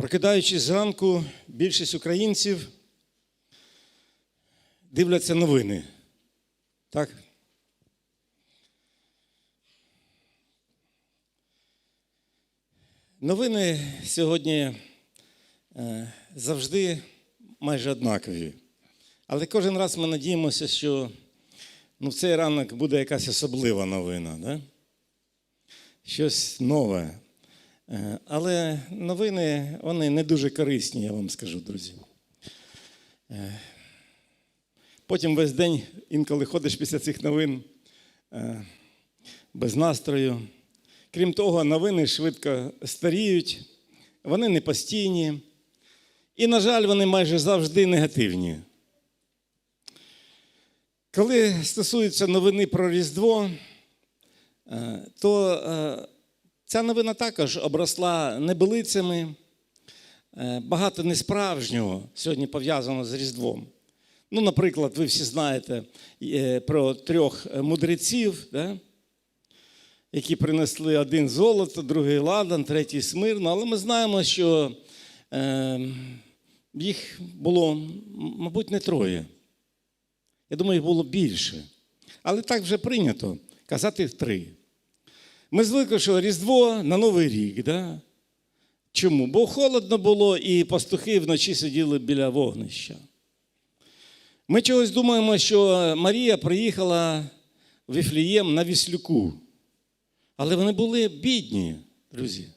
Прокидаючись зранку, більшість українців дивляться новини. Так? Новини сьогодні е, завжди майже однакові. Але кожен раз ми надіємося, що ну, в цей ранок буде якась особлива новина. Да? Щось нове. Е, Але новини вони не дуже корисні, я вам скажу, друзі. Е, Потім весь день інколи ходиш після цих новин е, без настрою. Крім того, новини швидко старіють, вони не постійні. І, на жаль, вони майже завжди негативні. Коли стосується новини про Різдво, то ця новина також обросла небелицями, е, багато несправжнього сьогодні пов'язано з Різдвом. Ну, наприклад, ви всі знаєте е, про трьох мудреців, да? які принесли один золото, другий ладан, третій смирно. Але ми знаємо, що е, їх було, мабуть, не троє. Я думаю, їх було більше. Але так вже прийнято казати три. Ми звикли, що Різдво на Новий рік. Да? Чому? Бо холодно було, і пастухи вночі сиділи біля вогнища. Ми чогось думаємо, що Марія приїхала в Віфлієм на Віслюку. Але вони були бідні, друзі.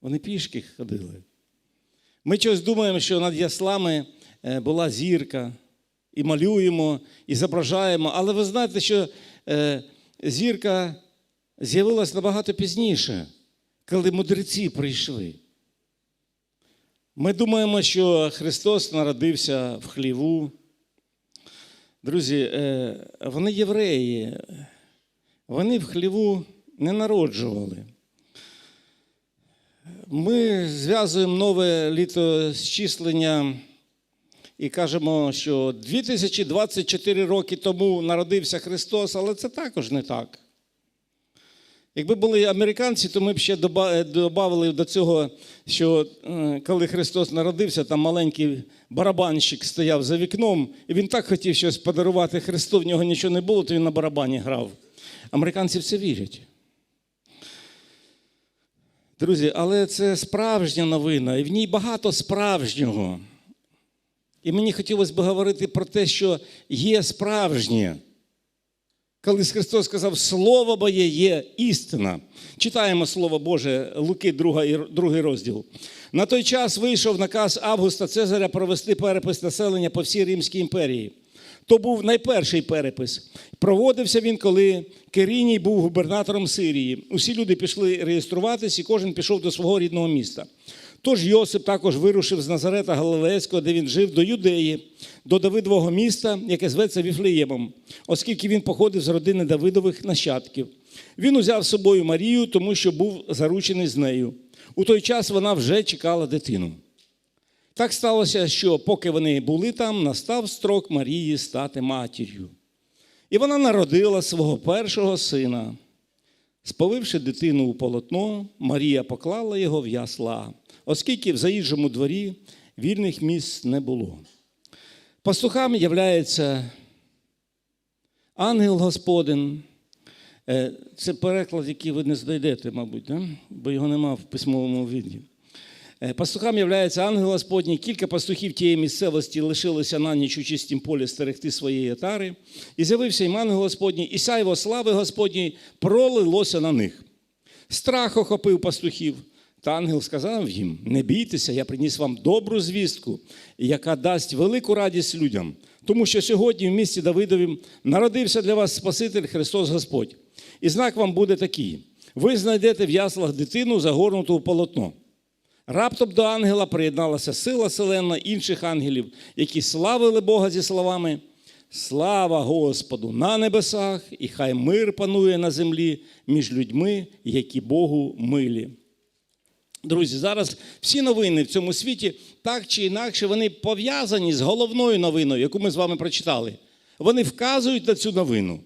Вони пішки ходили. Ми чогось думаємо, що над яслами е, була зірка, і малюємо, і зображаємо. Але ви знаєте, що е, зірка з'явилась набагато пізніше, коли мудреці прийшли. Ми думаємо, що Христос народився в хліву. Друзі, е, вони євреї, вони в хліву не народжували. Ми зв'язуємо нове літосчислення і кажемо, що 2024 роки тому народився Христос, але це також не так. Якби були американці, то ми б ще додали до цього, що е, коли Христос народився, там маленький барабанщик стояв за вікном, і він так хотів щось подарувати Христу, в нього нічого не було, то він на барабані грав. Американці в це вірять. Друзі, але це справжня новина, і в ній багато справжнього. І мені хотілося б говорити про те, що є справжнє. Коли Христос сказав, Слово моє є істина. Читаємо Слово Боже, Луки, 2 розділ. На той час вийшов наказ Августа Цезаря провести перепис населення по всій Римській імперії. То був найперший перепис. Проводився він, коли Керіній був губернатором Сирії. Усі люди пішли реєструватись, і кожен пішов до свого рідного міста. Тож Йосип також вирушив з Назарета Галилейського, де він жив, до Юдеї, до Давидового міста, яке зветься Віфлеємом, оскільки він походив з родини Давидових нащадків. Він узяв з собою Марію, тому що був заручений з нею. У той час вона вже чекала дитину. Так сталося, що поки вони були там, настав строк Марії стати матір'ю. І вона народила свого першого сина. Сповивши дитину у полотно, Марія поклала його в ясла, оскільки в заїжджому дворі вільних місць не було. Пастухам являється ангел Господин. Е, Це переклад, який ви не знайдете, мабуть, да? бо його нема в письмовому віді. Е, Пастухам являється ангел Господній. Кілька пастухів тієї місцевості лишилися на ніч у чистім полі стерегти своєї отари. І з'явився їм ангел Господній, і сяйво слави Господній пролилося на них. Страх охопив пастухів. Та ангел сказав їм: Не бійтеся, я приніс вам добру звістку, яка дасть велику радість людям. Тому що сьогодні в місті Давидовім народився для вас Спаситель Христос Господь. І знак вам буде такий: ви знайдете в яслах дитину, загорнуту в полотно. Раптом до ангела приєдналася сила селена інших ангелів, які славили Бога зі словами: Слава Господу на небесах, і хай мир панує на землі між людьми, які Богу милі. Друзі, зараз всі новини в цьому світі так чи інакше вони пов'язані з головною новиною, яку ми з вами прочитали. Вони вказують на цю новину.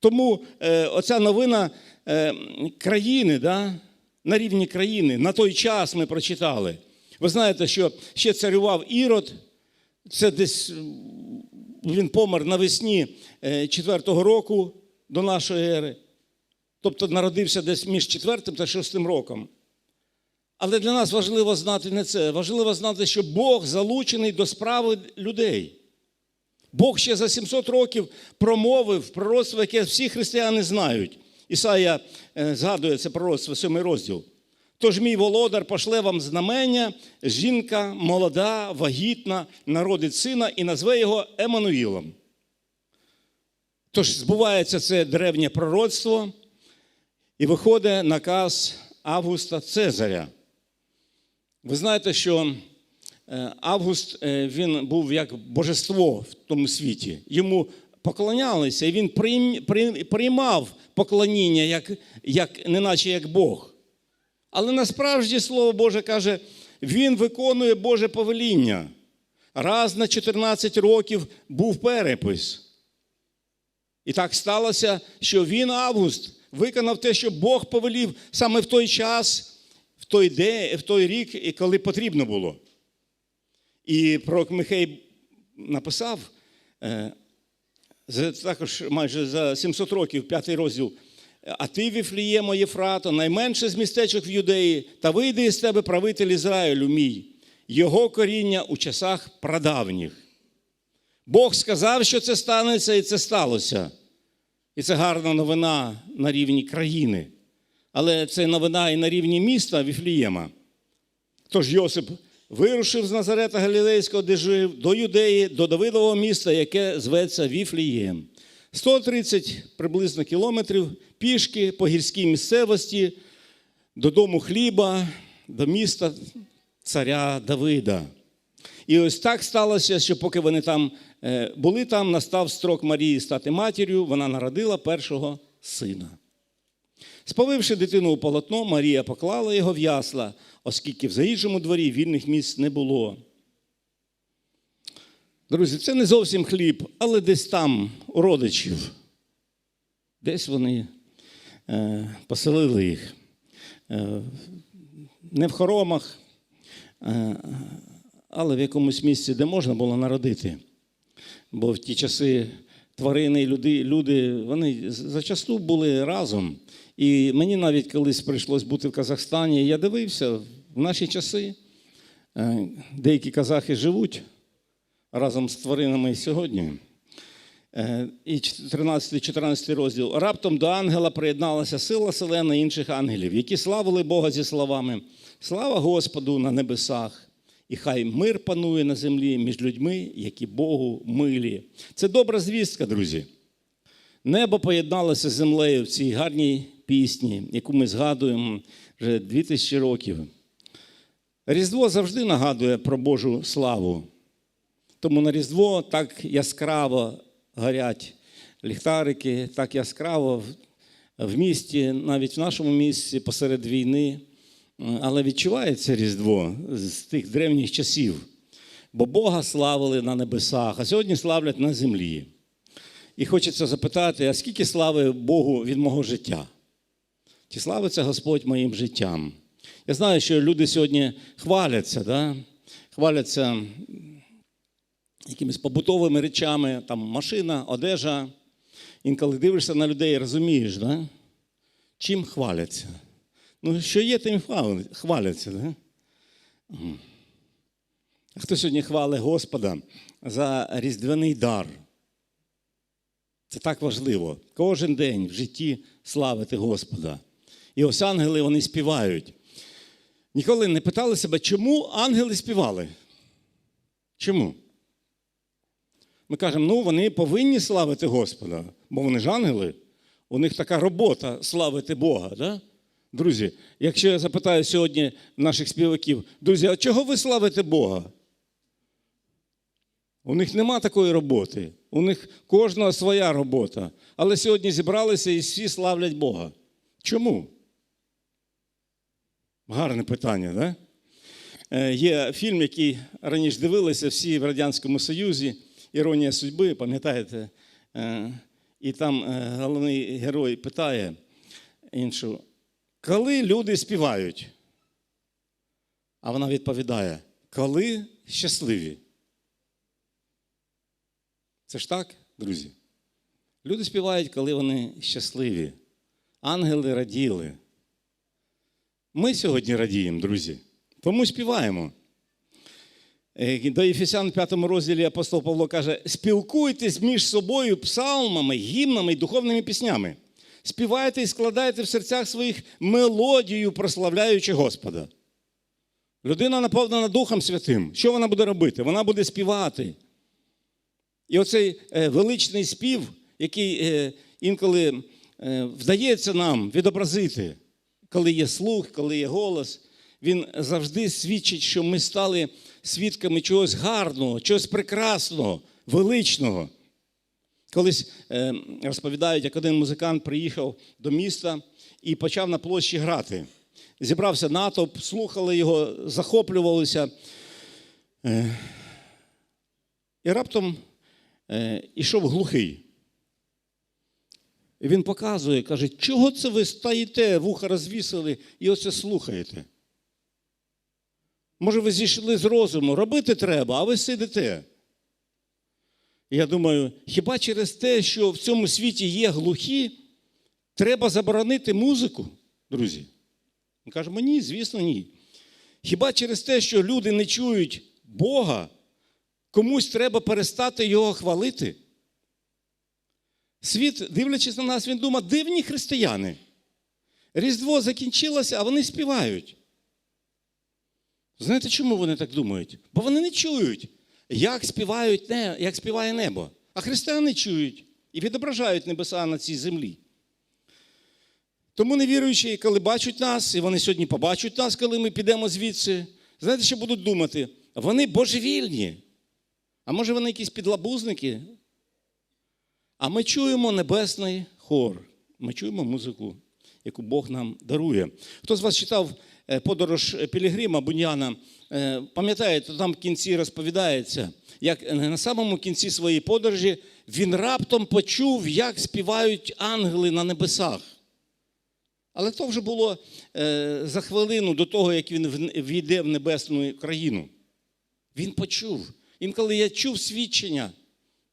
Тому е, оця новина е, країни, да, на рівні країни. На той час ми прочитали. Ви знаєте, що ще царював Ірод, це десь він помер навесні 4-го року до нашої ери. Тобто народився десь між 4 та 6 роком. Але для нас важливо знати не це. Важливо знати, що Бог залучений до справи людей. Бог ще за 700 років промовив пророцтво, яке всі християни знають. Ісая е, згадує це пророцтво, 7 розділ. Тож мій володар пошле вам знамення, жінка молода, вагітна, народить сина і назве його Еммануїлом. Тож збувається це древнє пророцтво, і виходить наказ Августа Цезаря. Ви знаєте, що е, Август е, він був як божество в тому світі. Йому поклонялися, і він прийм- прийм- приймав поклоніння, як, як, неначе як Бог. Але насправді Слово Боже каже, він виконує Боже повеління. Раз на 14 років був перепис. І так сталося, що він, Август, виконав те, що Бог повелів саме в той час, в той день, в той рік, коли потрібно було. І пророк Михей написав е, також майже за 700 років, п'ятий розділ. А ти, Віфліємо Єфрато, найменше з містечок в Юдеї, та вийде із тебе правитель Ізраїлю мій, його коріння у часах прадавніх. Бог сказав, що це станеться, і це сталося. І це гарна новина на рівні країни. Але це новина і на рівні міста Віфлієма. Тож Йосип вирушив з Назарета Галілейського, де жив, до Юдеї, до Давидового міста, яке зветься Віфлієм. 130 приблизно кілометрів пішки по гірській місцевості, до дому хліба, до міста царя Давида. І ось так сталося, що поки вони там е, були там, настав строк Марії стати матір'ю, вона народила першого сина. Сповивши дитину у полотно, Марія поклала його в ясла, оскільки в заїжджому дворі вільних місць не було. Друзі, це не зовсім хліб, але десь там, у родичів. Десь вони е, поселили їх. Е, не в хоромах, е, але в якомусь місці, де можна було народити. Бо в ті часи тварини і люди, люди вони зачасту були разом. І мені навіть колись прийшлось бути в Казахстані, я дивився в наші часи. е, Деякі казахи живуть разом з тваринами сьогодні. Е, І 13-14 розділ. Раптом до ангела приєдналася сила селена інших ангелів, які славили Бога зі словами: Слава Господу на небесах! І хай мир панує на землі між людьми, які Богу милі. Це добра звістка, друзі. Небо поєдналося з землею в цій гарній пісні, яку ми згадуємо вже 2000 років. Різдво завжди нагадує про Божу славу. Тому на Різдво так яскраво горять ліхтарики, так яскраво в- місті, навіть в нашому місті посеред війни. Але відчувається Різдво з тих древніх часів. Бо Бога славили на небесах, а сьогодні славлять на землі. І хочеться запитати, а скільки слави Богу від мого життя? Чи славиться Господь моїм життям? Я знаю, що люди сьогодні хваляться, да? хваляться якимись побутовими речами, там машина, одежа. Інколи дивишся на людей розумієш, да? чим хваляться. Ну, що є, тим хваляться. Да? Хто сьогодні хвалить Господа за різдвяний дар? Це так важливо. Кожен день в житті славити Господа. І ось ангели вони співають. Ніколи не питали себе, чому ангели співали? Чому? Ми кажемо, ну вони повинні славити Господа, бо вони ж ангели. У них така робота славити Бога. Да? Друзі, якщо я запитаю сьогодні наших співаків, друзі, а чого ви славите Бога? У них нема такої роботи. У них кожного своя робота. Але сьогодні зібралися і всі славлять Бога. Чому? Гарне питання, да? Е, Є фільм, який раніше дивилися всі в Радянському Союзі, Іронія судьби, пам'ятаєте? Е, І там е, головний герой питає іншу, коли люди співають? А вона відповідає, коли щасливі. Це ж так, друзі? Люди співають, коли вони щасливі. Ангели раділи. Ми сьогодні радіємо, друзі. Тому співаємо. Е, До Єфесян в 5 розділі апостол Павло каже: спілкуйтесь між собою псалмами, гімнами і духовними піснями. Співайте і складайте в серцях своїх мелодію, прославляючи Господа. Людина наповнена Духом Святим. Що вона буде робити? Вона буде співати. І оцей е, величний спів, який е, інколи е, вдається нам відобразити, коли є слух, коли є голос, він завжди свідчить, що ми стали свідками чогось гарного, чогось прекрасного, величного. Колись е, розповідають, як один музикант приїхав до міста і почав на площі грати. Зібрався натовп, слухали його, захоплювалися. Е, і раптом е, ішов глухий. І він показує, каже, чого це ви стоїте, вуха розвісили і оце слухаєте? Може, ви зійшли з розуму, робити треба, а ви сидите. Я думаю, хіба через те, що в цьому світі є глухі, треба заборонити музику, друзі? Він каже, ні, звісно, ні. Хіба через те, що люди не чують Бога, комусь треба перестати його хвалити? Світ, дивлячись на нас, він думає, дивні християни. Різдво закінчилося, а вони співають. Знаєте, чому вони так думають? Бо вони не чують, як співають, не, як співає небо. А християни чують і відображають небеса на цій землі. Тому невіруючі, коли бачать нас, і вони сьогодні побачать нас, коли ми підемо звідси, знаєте, що будуть думати? Вони божевільні. А може вони якісь підлабузники? А ми чуємо небесний хор. Ми чуємо музику, яку Бог нам дарує. Хто з вас читав подорож Пілігрима Буньяна, е, пам'ятаєте, там в кінці розповідається, як е, на самому кінці своєї подорожі він раптом почув, як співають ангели на небесах. Але то вже було е, за хвилину до того, як він війде в небесну країну. Він почув. Інколи я чув свідчення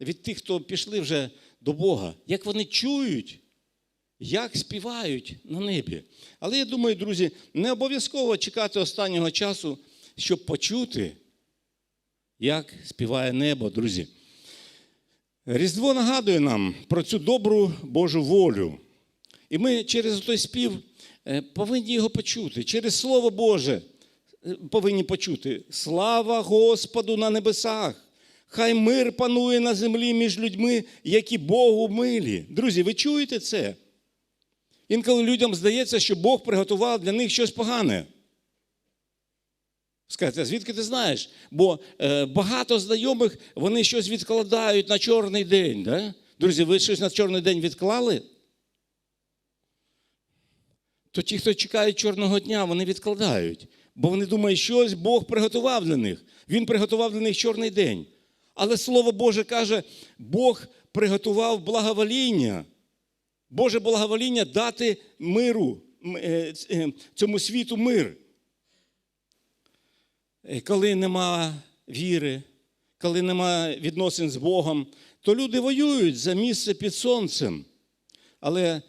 від тих, хто пішли вже до Бога, як вони чують, як співають на небі. Але я думаю, друзі, не обов'язково чекати останнього часу, щоб почути, як співає небо, друзі. Різдво нагадує нам про цю добру Божу волю. І ми через той спів е, повинні його почути. Через Слово Боже е, повинні почути. Слава Господу на небесах! Хай мир панує на землі між людьми, які Богу милі. Друзі, ви чуєте це? Інколи людям здається, що Бог приготував для них щось погане. Скажете, звідки ти знаєш? Бо е, багато знайомих вони щось відкладають на чорний день. Да? Друзі, ви щось на чорний день відклали? То ті, хто чекають чорного дня, вони відкладають. Бо вони думають, щось Бог приготував для них. Він приготував для них чорний день. Але Слово Боже каже, Бог приготував благовоління. Боже благовоління дати миру, е, е, цьому світу мир. Е, Коли нема віри, коли нема відносин з Богом, то люди воюють за місце під сонцем. Але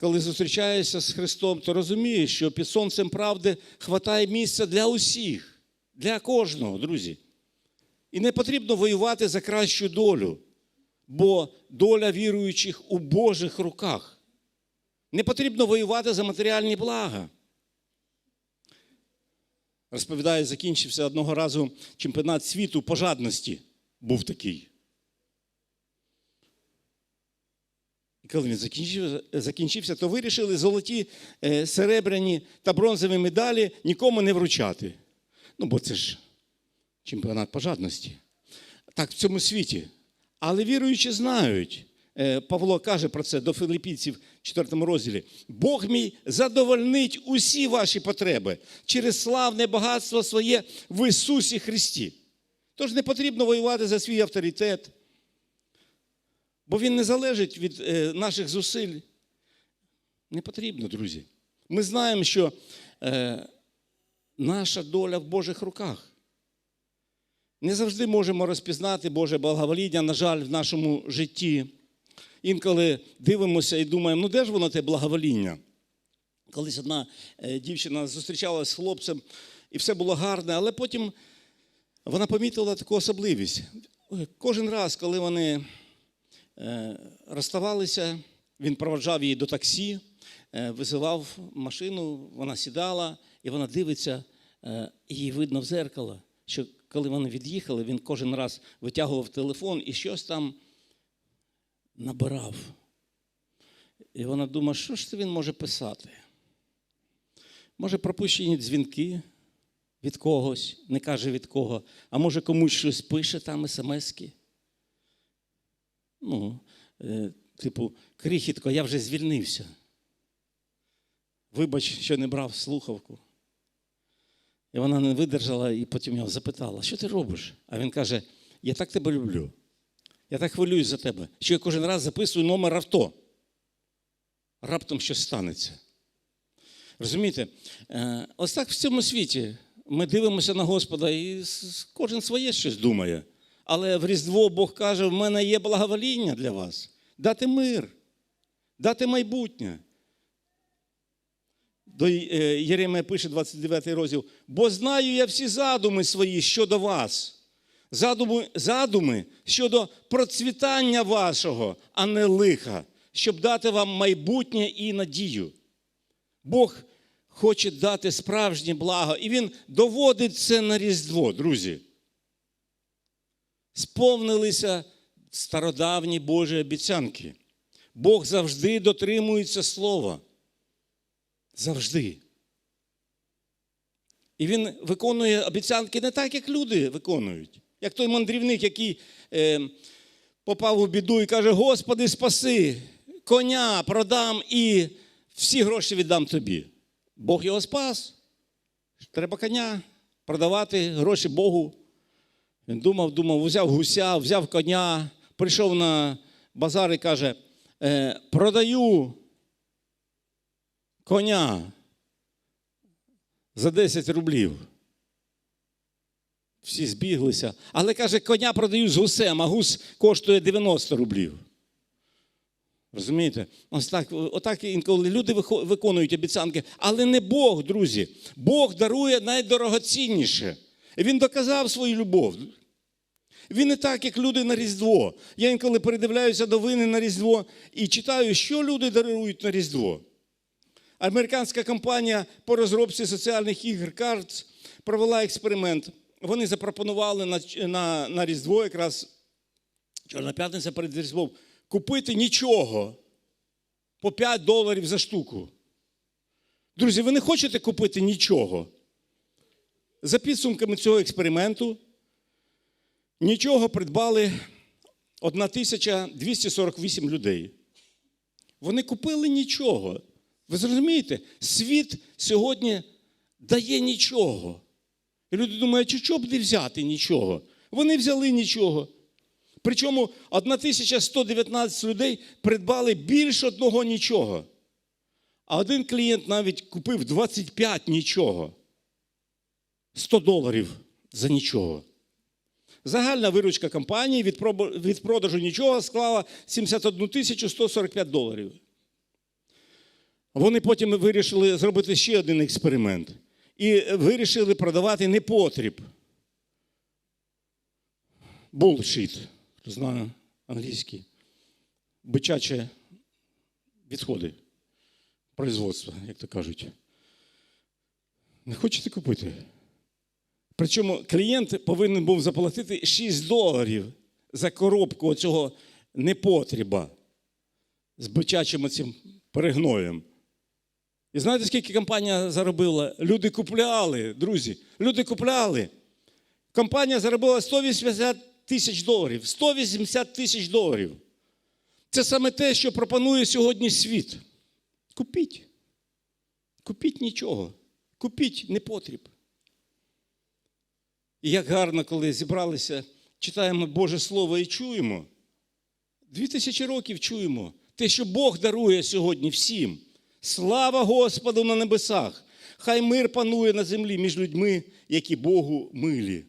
коли зустрічаєшся з Христом, то розумієш, що під сонцем правди хватає місця для усіх, для кожного, друзі. І не потрібно воювати за кращу долю, бо доля віруючих у Божих руках. Не потрібно воювати за матеріальні блага. Розповідаю, закінчився одного разу чемпіонат світу по жадності. Був такий. І коли він закінчився, закінчився, то вирішили золоті, е, серебряні та бронзові медалі нікому не вручати. Ну, бо це ж чемпіонат по жадності. Так, в цьому світі. Але віруючі знають, е, Павло каже про це до филиппійців в 4 розділі. Бог мій задовольнить усі ваші потреби через славне багатство своє в Ісусі Христі. Тож не потрібно воювати за свій авторитет, бо він не залежить від е, наших зусиль. Не потрібно, друзі. Ми знаємо, що е, наша доля в Божих руках. Не завжди можемо розпізнати Боже благовоління, на жаль, в нашому житті. Інколи дивимося і думаємо, ну де ж воно те благовоління? Колись одна е, дівчина зустрічалася з хлопцем, і все було гарне, але потім вона помітила таку особливість. Кожен раз, коли вони е, розставалися, він проводжав її до таксі, е, визивав машину, вона сідала, і вона дивиться, їй видно в зеркало, що коли вони від'їхали, він кожен раз витягував телефон і щось там набирав. І вона думає, що ж це він може писати? Може, пропущені дзвінки від когось, не каже від кого, а може комусь щось пише там смски. Ну, е, типу, крихітко, я вже звільнився. Вибач, що не брав слухавку. І вона не видержала і потім його запитала, що ти робиш? А він каже: Я так тебе люблю. Я так хвилююсь за тебе, що я кожен раз записую номер авто. Раптом щось станеться. Розумієте, Е, ось так в цьому світі ми дивимося на Господа, і кожен своє щось думає. Але в Різдво Бог каже: в мене є благовоління для вас, дати мир, дати майбутнє. До е, Єремія пише 29 розділ, бо знаю я всі задуми свої щодо вас. Задуми, задуми щодо процвітання вашого, а не лиха, щоб дати вам майбутнє і надію. Бог хоче дати справжнє благо, і Він доводить це на Різдво, друзі. Сповнилися стародавні Божі обіцянки. Бог завжди дотримується слова. Завжди. І він виконує обіцянки не так, як люди виконують. Як той мандрівник, який е, попав у біду і каже: Господи, спаси, коня продам і всі гроші віддам тобі. Бог його спас. Треба коня продавати гроші Богу. Він думав, думав, взяв гуся, взяв коня, прийшов на базар і каже: е, продаю коня за 10 рублів. Всі збіглися. Але каже, коня продаю з гусем, а гус коштує 90 рублів. Розумієте? Ось так, отак інколи люди виконують обіцянки, але не Бог, друзі. Бог дарує найдорогоцінніше. Він доказав свою любов. Він не так, як люди на Різдво. Я інколи передивляюся новини на Різдво і читаю, що люди дарують на Різдво. Американська компанія по розробці соціальних ігор Cards провела експеримент. Вони запропонували на, на, на Різдво, якраз Чорна п'ятниця перед Різдвом, купити нічого по 5 доларів за штуку. Друзі, ви не хочете купити нічого? За підсумками цього експерименту нічого придбали 1248 людей. Вони купили нічого. Ви зрозумієте, світ сьогодні дає нічого. І люди думають, що б не взяти нічого? Вони взяли нічого. Причому 1119 людей придбали більше одного нічого. А один клієнт навіть купив 25 нічого. 100 доларів за нічого. Загальна виручка компанії від продажу нічого склала 71 145 доларів. Вони потім вирішили зробити ще один експеримент. І вирішили продавати непотріб. Bullshit. Хто знає англійський. Бичаче відходи производства, як то кажуть. Не хочете купити? Причому клієнт повинен був заплатити 6 доларів за коробку цього непотріба з бичачим цим перегноєм. І знаєте, скільки компанія заробила? Люди купляли, друзі, люди купляли. Компанія заробила 180 тисяч доларів. 180 тисяч доларів. Це саме те, що пропонує сьогодні світ. Купіть. Купіть нічого. Купіть непотріб. І як гарно, коли зібралися, читаємо Боже Слово і чуємо. Дві тисячі років чуємо те, що Бог дарує сьогодні всім. Слава Господу на небесах! Хай мир панує на землі між людьми, які Богу милі.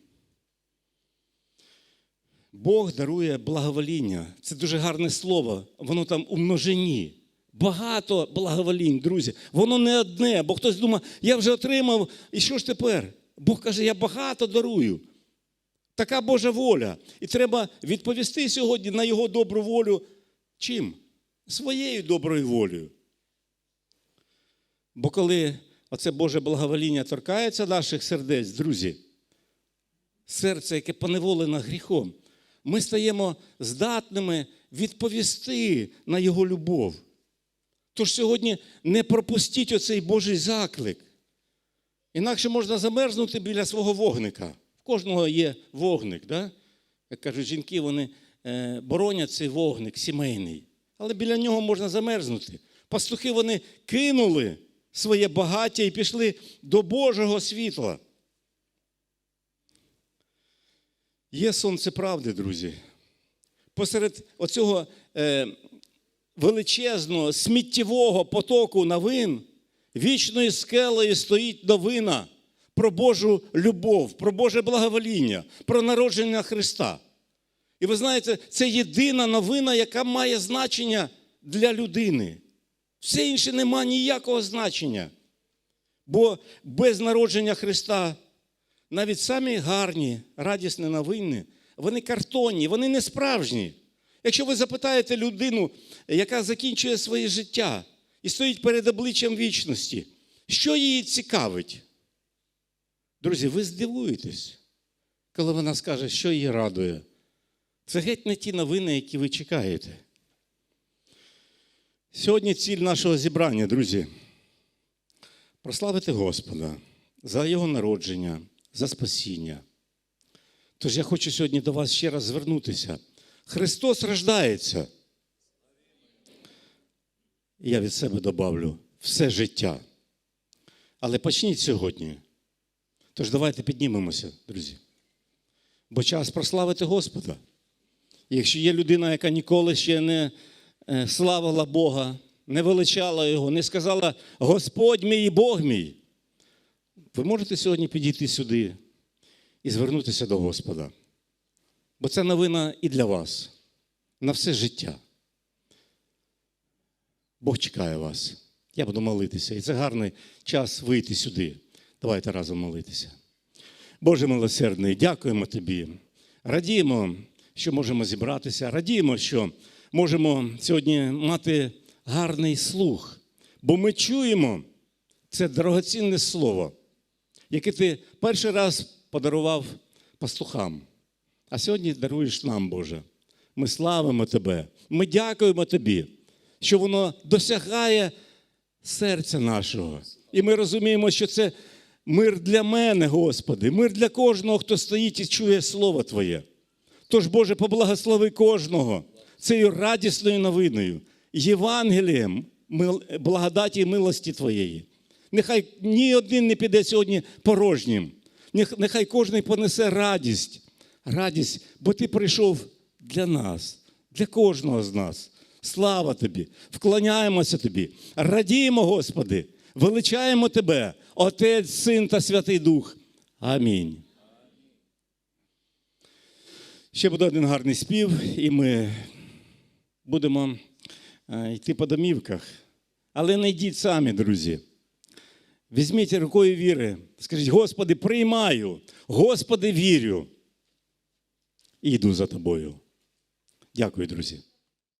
Бог дарує благовоління. Це дуже гарне слово. Воно там у множині. Багато благоволінь, друзі. Воно не одне, бо хтось думає, я вже отримав, і що ж тепер? Бог каже, я багато дарую. Така Божа воля. І треба відповісти сьогодні на Його добру волю. Чим? Своєю доброю волею. Бо коли оце Боже благовоління торкається наших сердець, друзі, серце, яке поневолене гріхом, ми стаємо здатними відповісти на Його любов. Тож сьогодні не пропустіть оцей Божий заклик. Інакше можна замерзнути біля свого вогника. В кожного є вогник. Да? Як кажуть, жінки вони е, боронять цей вогник сімейний. Але біля нього можна замерзнути. Пастухи вони кинули своє багаття і пішли до Божого світла. Є сонце правди, друзі. Посеред оцього е, величезного сміттєвого потоку новин вічною скелею стоїть новина про Божу любов, про Боже благовоління, про народження Христа. І ви знаєте, це єдина новина, яка має значення для людини. Все інше не має ніякого значення. Бо без народження Христа навіть самі гарні, радісні новини, вони картонні, вони не справжні. Якщо ви запитаєте людину, яка закінчує своє життя і стоїть перед обличчям вічності, що її цікавить? Друзі, ви здивуєтесь, коли вона скаже, що її радує. Це геть не ті новини, які ви чекаєте. Сьогодні ціль нашого зібрання, друзі, прославити Господа за Його народження, за спасіння. Тож я хочу сьогодні до вас ще раз звернутися. Христос рождається. Я від себе добавлю все життя. Але почніть сьогодні. Тож давайте піднімемося, друзі. Бо час прославити Господа. Якщо є людина, яка ніколи ще не славила Бога, не величала Його, не сказала Господь мій і Бог мій, ви можете сьогодні підійти сюди і звернутися до Господа. Бо це новина і для вас на все життя. Бог чекає вас. Я буду молитися. І це гарний час вийти сюди. Давайте разом молитися. Боже милосердний, дякуємо Тобі. Радіємо, що можемо зібратися. Радіємо, що можемо сьогодні мати гарний слух. Бо ми чуємо це дорогоцінне слово, яке ти перший раз подарував пастухам. А сьогодні даруєш нам, Боже. Ми славимо Тебе. Ми дякуємо Тобі, що воно досягає серця нашого. І ми розуміємо, що це мир для мене, Господи, мир для кожного, хто стоїть і чує Слово Твоє. Тож, Боже, поблагослови кожного цією радісною новиною, Євангелієм благодаті і милості Твоєї. Нехай ні один не піде сьогодні порожнім. Нехай кожен понесе радість. Радість, бо ти прийшов для нас, для кожного з нас. Слава тобі! Вклоняємося тобі, радіємо, Господи, величаємо Тебе, Отець, Син та Святий Дух. Амінь. Ще буде один гарний спів, і ми будемо е, йти по домівках. Але не йдіть самі, друзі. Візьміть рукою віри, скажіть, Господи, приймаю, Господи, вірю. І йду за тобою. Дякую, друзі.